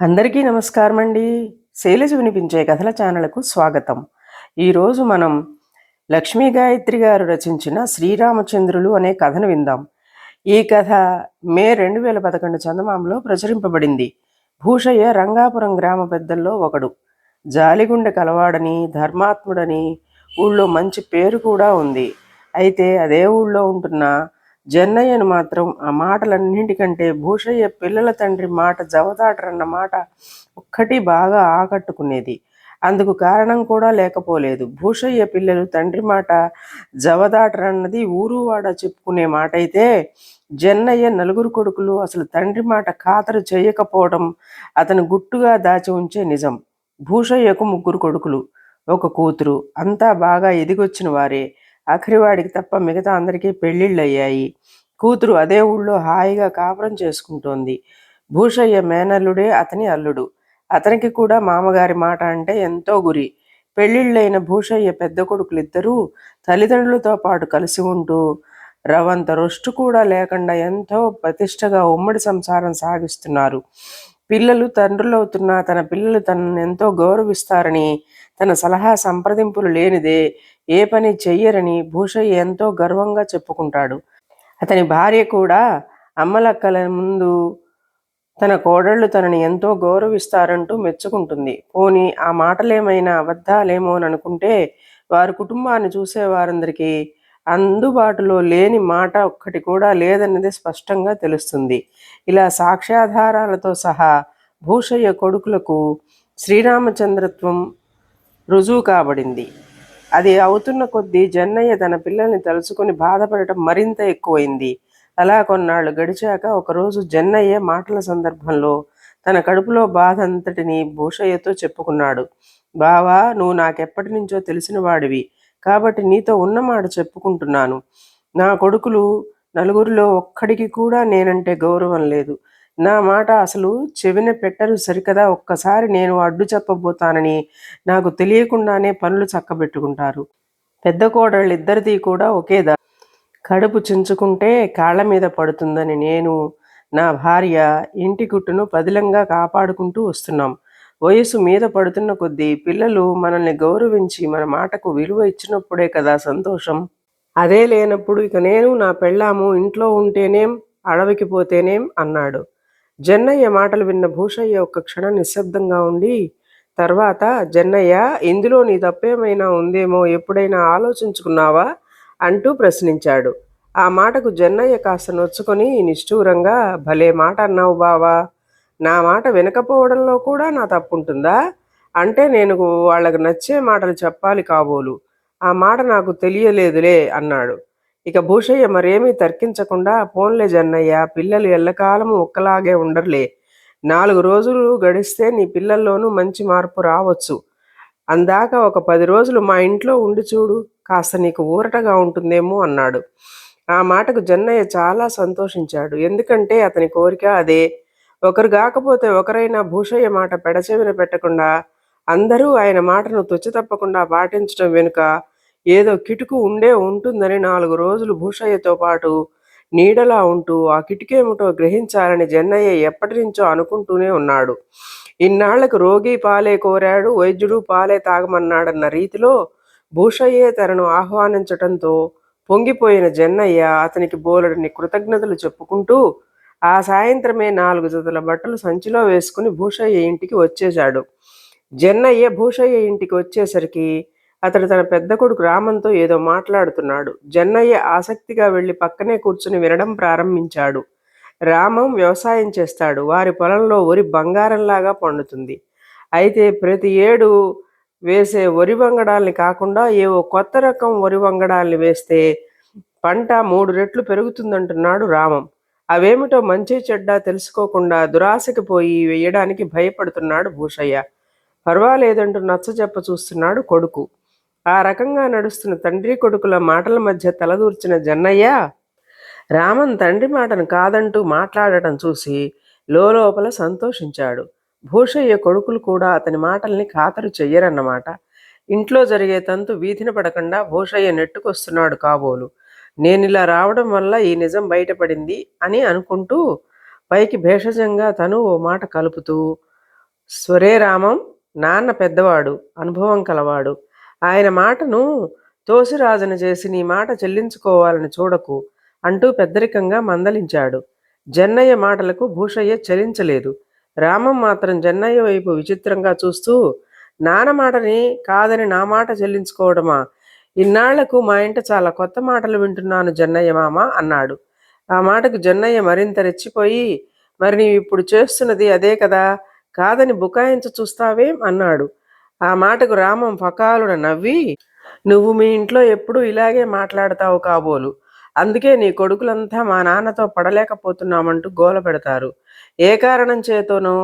అందరికీ నమస్కారం అండి శైలజ వినిపించే కథల ఛానల్కు స్వాగతం. ఈరోజు మనం లక్ష్మీ గాయత్రి గారు రచించిన శ్రీరామచంద్రులు అనే కథను విందాం. ఈ కథ మే రెండు వేల పదకొండు చందమామలో ప్రచురింపబడింది. భూషయ్య రంగాపురం గ్రామ పెద్దల్లో ఒకడు. జాలిగుండె కలవాడని ధర్మాత్ముడని ఊళ్ళో మంచి పేరు కూడా ఉంది. అయితే అదే ఊళ్ళో ఉంటున్న జన్నయ్యను మాత్రం ఆ మాటలన్నింటికంటే భూషయ్య పిల్లల తండ్రి మాట జవదాటరన్న మాట ఒక్కటి బాగా ఆకట్టుకునేది. అందుకు కారణం కూడా లేకపోలేదు. భూషయ్య పిల్లలు తండ్రి మాట జవదాటరన్నది ఊరువాడ చెప్పుకునే మాట అయితే జన్నయ్య నలుగురు కొడుకులు అసలు తండ్రి మాట ఖాతరు చేయకపోవడం అతను గుట్టుగా దాచి ఉంచే నిజం. భూషయ్యకు ముగ్గురు కొడుకులు ఒక కూతురు అంతా బాగా ఎదిగొచ్చిన వారే. ఆఖరివాడికి తప్ప మిగతా అందరికీ పెళ్ళిళ్ళు అయ్యాయి కూతురు అదే ఊళ్ళో హాయిగా కాపురం చేసుకుంటోంది. భూషయ్య మేనల్లుడే అతని అల్లుడు. అతనికి కూడా మామగారి మాట అంటే ఎంతో గురి. పెళ్ళిళ్ళైన భూషయ్య పెద్ద కొడుకులిద్దరూ తల్లిదండ్రులతో పాటు కలిసి ఉంటూ రవంత రొష్టు కూడా లేకుండా ఎంతో ప్రతిష్టగా ఉమ్మడి సంసారం సాగిస్తున్నారు. పిల్లలు తండ్రులవుతున్నా తన పిల్లలు తనను ఎంతో గౌరవిస్తారని తన సలహా సంప్రదింపులు లేనిదే ఏ పని చెయ్యరని భూషయ్య ఎంతో గర్వంగా చెప్పుకుంటాడు. అతని భార్య కూడా అమ్మలక్కల ముందు తన కోడళ్ళు తనని ఎంతో గౌరవిస్తారంటూ మెచ్చుకుంటుంది. పోని ఆ మాటలేమైనా అబద్ధాలేమోననుకుంటే వారి కుటుంబాన్ని చూసేవారందరికీ అందుబాటులో లేని మాట ఒక్కటి కూడా లేదన్నది స్పష్టంగా తెలుస్తుంది. ఇలా సాక్ష్యాధారాలతో సహా భూషయ్య కొడుకులకు శ్రీరామచంద్రత్వం రుజువు కాబడింది. అది అవుతున్న కొద్దీ జన్నయ్య తన పిల్లల్ని తలుచుకొని బాధపడటం మరింత ఎక్కువైంది. అలా కొన్నాళ్ళు గడిచాక ఒకరోజు జన్నయ్య మాటల సందర్భంలో తన కడుపులో బాధ అంతటిని భూషయ్యతో చెప్పుకున్నాడు. బావా నువ్వు నాకెప్పటి నుంచో తెలిసిన వాడివి. కాబట్టి నీతో ఉన్నమాట చెప్పుకుంటున్నాను. నా కొడుకులు నలుగురిలో ఒక్కడికి కూడా నేనంటే గౌరవం లేదు. నా మాట అసలు చెవిన పెట్టరు సరికదా? ఒక్కసారి నేను అడ్డు చెప్పబోతానని నాకు తెలియకుండానే పనులు చక్కబెట్టుకుంటారు. పెద్ద కోడళ్ళిద్దరిది కూడా ఒకేదా కడుపు చించుకుంటే కాళ్ళ మీద పడుతుందని నేను నా భార్య ఇంటి గుట్టును పదిలంగా కాపాడుకుంటూ వస్తున్నాం. వయసు మీద పడుతున్న కొద్దీ పిల్లలు మనల్ని గౌరవించి మన మాటకు విలువ ఇచ్చినప్పుడే కదా సంతోషం. అదే లేనప్పుడు ఇక నేను నా పెళ్ళాము ఇంట్లో ఉంటేనేం అడవికి పోతేనేం అన్నాడు. జన్నయ్య మాటలు విన్న భూషయ్య ఒక్క క్షణం నిశ్శబ్దంగా ఉండి తర్వాత జన్నయ్య ఇందులో నీ తప్పేమైనా ఉందేమో ఎప్పుడైనా ఆలోచించుకున్నావా? అంటూ ప్రశ్నించాడు. ఆ మాటకు జన్నయ్య కాస్త నొచ్చుకొని నిష్ఠూరంగా భలే మాట అన్నావు బావా! నా మాట వినకపోవడంలో కూడా నా తప్పు ఉంటుందా అంటే నేను వాళ్ళకు నచ్చే మాటలు చెప్పాలి కాబోలు. ఆ మాట నాకు తెలియలేదులే అన్నాడు. ఇక భూషయ్య మరేమీ తర్కించకుండా పోన్లే జన్నయ్య పిల్లలు ఎల్లకాలము ఒక్కలాగే ఉండర్లే. నాలుగు రోజులు గడిస్తే నీ పిల్లల్లోనూ మంచి మార్పు రావచ్చు. అందాక ఒక పది రోజులు మా ఇంట్లో ఉండి చూడు కాస్త నీకు ఊరటగా ఉంటుందేమో అన్నాడు. ఆ మాటకు జన్నయ్య చాలా సంతోషించాడు. ఎందుకంటే అతని కోరిక అదే. ఒకరు కాకపోతే ఒకరైనా భూషయ్య మాట పెడచెవిన పెట్టకుండా అందరూ ఆయన మాటను తుచ్చి తప్పకుండా పాటించడం వెనుక ఏదో కిటుకు ఉండే ఉంటుందని నాలుగు రోజులు భూషయ్యతో పాటు నీడలా ఉంటూ ఆ కిటికేమిటో గ్రహించాలని జన్నయ్య ఎప్పటి నుంచో అనుకుంటూనే ఉన్నాడు. ఇన్నాళ్ళకు రోగి పాలే కోరాడు వైద్యుడు పాలే తాగమన్నాడన్న రీతిలో భూషయ్యే తనను ఆహ్వానించటంతో పొంగిపోయిన జన్నయ్య అతనికి బోలెడని కృతజ్ఞతలు చెప్పుకుంటూ ఆ సాయంత్రమే నాలుగు జతల బట్టలు సంచిలో వేసుకుని భూషయ్య ఇంటికి వచ్చేశాడు. జన్నయ్య భూషయ్య ఇంటికి వచ్చేసరికి అతడు తన పెద్ద కొడుకు రామంతో ఏదో మాట్లాడుతున్నాడు. జన్నయ్య ఆసక్తిగా వెళ్ళి పక్కనే కూర్చుని వినడం ప్రారంభించాడు. రామం వ్యవసాయం చేస్తాడు. వారి పొలంలో వరి బంగారంలాగా పండుతుంది. అయితే ప్రతి ఏడు వేసే వరి వంగడాల్ని కాకుండా ఏవో కొత్త రకం వరి వంగడాల్ని వేస్తే పంట మూడు రెట్లు పెరుగుతుందంటున్నాడు రామం. అవేమిటో మంచి చెడ్డ తెలుసుకోకుండా దురాశకి పోయి వేయడానికి భయపడుతున్నాడు భూషయ్య. పర్వాలేదంటూ నచ్చజెప్ప చూస్తున్నాడు కొడుకు. ఆ రకంగా నడుస్తున్న తండ్రి కొడుకుల మాటల మధ్య తలదూర్చిన జన్నయ్య రామన్ తండ్రి మాటను కాదంటూ మాట్లాడటం చూసి లోపల సంతోషించాడు. భూషయ్య కొడుకులు కూడా అతని మాటల్ని ఖాతరు చెయ్యరన్నమాట. ఇంట్లో జరిగే తంతు వీధిన పడకుండా భూషయ్య నెట్టుకొస్తున్నాడు కాబోలు. నేను ఇలా రావడం వల్ల ఈ నిజం బయటపడింది అని అనుకుంటూ పైకి భేషజంగా తను ఓ మాట కలుపుతూ స్వరే రామం నాన్న పెద్దవాడు అనుభవం కలవాడు. ఆయన మాటను తోసిరాజన చేసి నీ మాట చెల్లించుకోవాలని చూడకు అంటూ పెద్దరికంగా మందలించాడు. జన్నయ్య మాటలకు భూషయ్య చలించలేదు. రామం మాత్రం జన్నయ్య వైపు విచిత్రంగా చూస్తూ నాన్న మాటని కాదని నా మాట చెల్లించుకోవడమా? ఇన్నాళ్ళకు మా ఇంట చాలా కొత్త మాటలు వింటున్నాను జన్నయ్య మామ అన్నాడు. ఆ మాటకు జన్నయ్య మరింత రెచ్చిపోయి మరి నీవు ఇప్పుడు చేస్తున్నది అదే కదా కాదని బుకాయించ చూస్తావేం? అన్నాడు. ఆ మాటకు రామం ఫకాలున నవ్వి నువ్వు మీ ఇంట్లో ఎప్పుడూ ఇలాగే మాట్లాడతావు కాబోలు. అందుకే నీ కొడుకులంతా మా నాన్నతో పడలేకపోతున్నామంటూ గోల పెడతారు. ఏ కారణం చేతోనో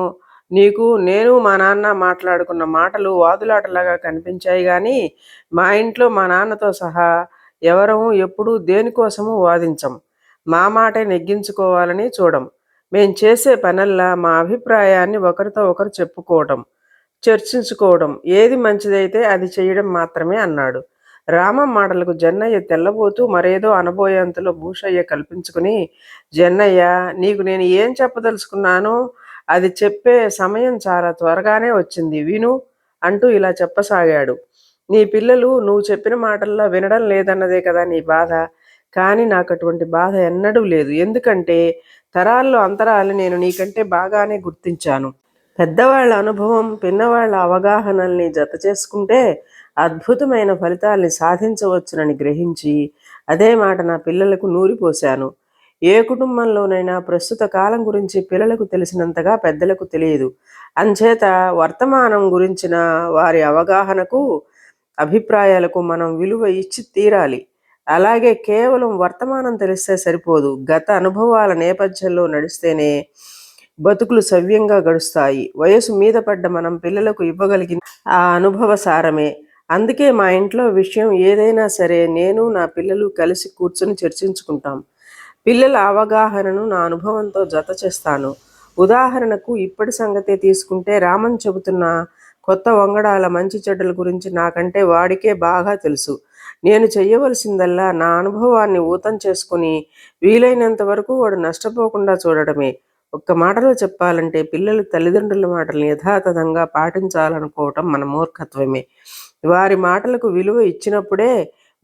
నీకు నేను మా నాన్న మాట్లాడుకున్న మాటలు వాదులాటలాగా కనిపించాయి కానీ మా ఇంట్లో మా నాన్నతో సహా ఎవరము ఎప్పుడూ దేనికోసము వాదించం. మా మాటే నెగ్గించుకోవాలని చూడం. మేం చేసే పనల్లా మా అభిప్రాయాన్ని ఒకరితో ఒకరు చెప్పుకోవటం చర్చించుకోవడం ఏది మంచిదైతే అది చేయడం మాత్రమే అన్నాడు. రామం మాటలకు జన్నయ్య తెల్లబోతూ మరేదో అనబోయేంతలో భూషయ్య కల్పించుకుని జన్నయ్య నీకు నేను ఏం చెప్పదలుచుకున్నానో? అది చెప్పే సమయం చాలా త్వరగానే వచ్చింది. విను అంటూ ఇలా చెప్పసాగాడు. నీ పిల్లలు నువ్వు చెప్పిన మాటల్లో వినడం లేదన్నదే కదా నీ బాధ. కానీ నాకు అటువంటి బాధ ఎన్నడూ లేదు. ఎందుకంటే తరాల్లో అంతరాలు నేను నీకంటే బాగానే గుర్తించాను. పెద్దవాళ్ళ అనుభవం పిన్నవాళ్ళ అవగాహనల్ని జత చేసుకుంటే అద్భుతమైన ఫలితాల్ని సాధించవచ్చునని గ్రహించి అదే మాట నా పిల్లలకు నూరిపోశాను. ఏ కుటుంబంలోనైనా ప్రస్తుత కాలం గురించి పిల్లలకు తెలిసినంతగా పెద్దలకు తెలియదు. అంచేత వర్తమానం గురించిన వారి అవగాహనకు అభిప్రాయాలకు మనం విలువ ఇచ్చి తీరాలి. అలాగే కేవలం వర్తమానం తెలిస్తే సరిపోదు. గత అనుభవాల నేపథ్యంలో నడిస్తేనే బతుకులు సవ్యంగా గడుస్తాయి. వయసు మీద పడ్డ మనం పిల్లలకు ఇవ్వగలిగిన ఆ అనుభవ సారమే. అందుకే మా ఇంట్లో విషయం ఏదైనా సరే నేను నా పిల్లలు కలిసి కూర్చొని చర్చించుకుంటాం. పిల్లల అవగాహనను నా అనుభవంతో జత చేస్తాను. ఉదాహరణకు ఇప్పటి సంగతే తీసుకుంటే రామన్ చెబుతున్న కొత్త వంగడాల మంచి చెడ్డల గురించి నాకంటే వాడికే బాగా తెలుసు. నేను చెయ్యవలసిందల్లా నా అనుభవాన్ని ఊతం చేసుకుని వీలైనంత వరకు వాడు నష్టపోకుండా చూడడమే. ఒక్క మాటలో చెప్పాలంటే పిల్లలు తల్లిదండ్రుల మాటలను యథాతథంగా పాటించాలనుకోవటం మన మూర్ఖత్వమే. వారి మాటలకు విలువ ఇచ్చినప్పుడే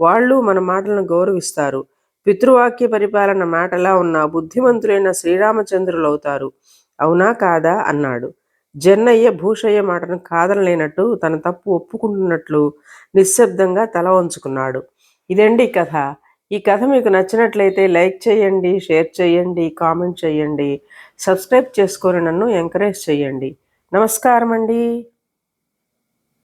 వాళ్ళు మన మాటలను గౌరవిస్తారు. పితృవాక్య పరిపాలన మాటలా ఉన్న బుద్ధిమంతులైన శ్రీరామచంద్రులు అవుతారు. అవునా కాదా? అన్నాడు. జన్నయ్య భూషయ్య మాటను కాదనలేనట్టు తన తప్పు ఒప్పుకుంటున్నట్లు నిశ్శబ్దంగా తల వంచుకున్నాడు. ఇదండి కథ. ఈ కథ మీకు నచ్చినట్లయితే లైక్ చేయండి షేర్ చేయండి కామెంట్ చేయండి. సబ్స్క్రైబ్ చేసుకొని నన్ను ఎంకరేజ్ చేయండి. నమస్కారం అండి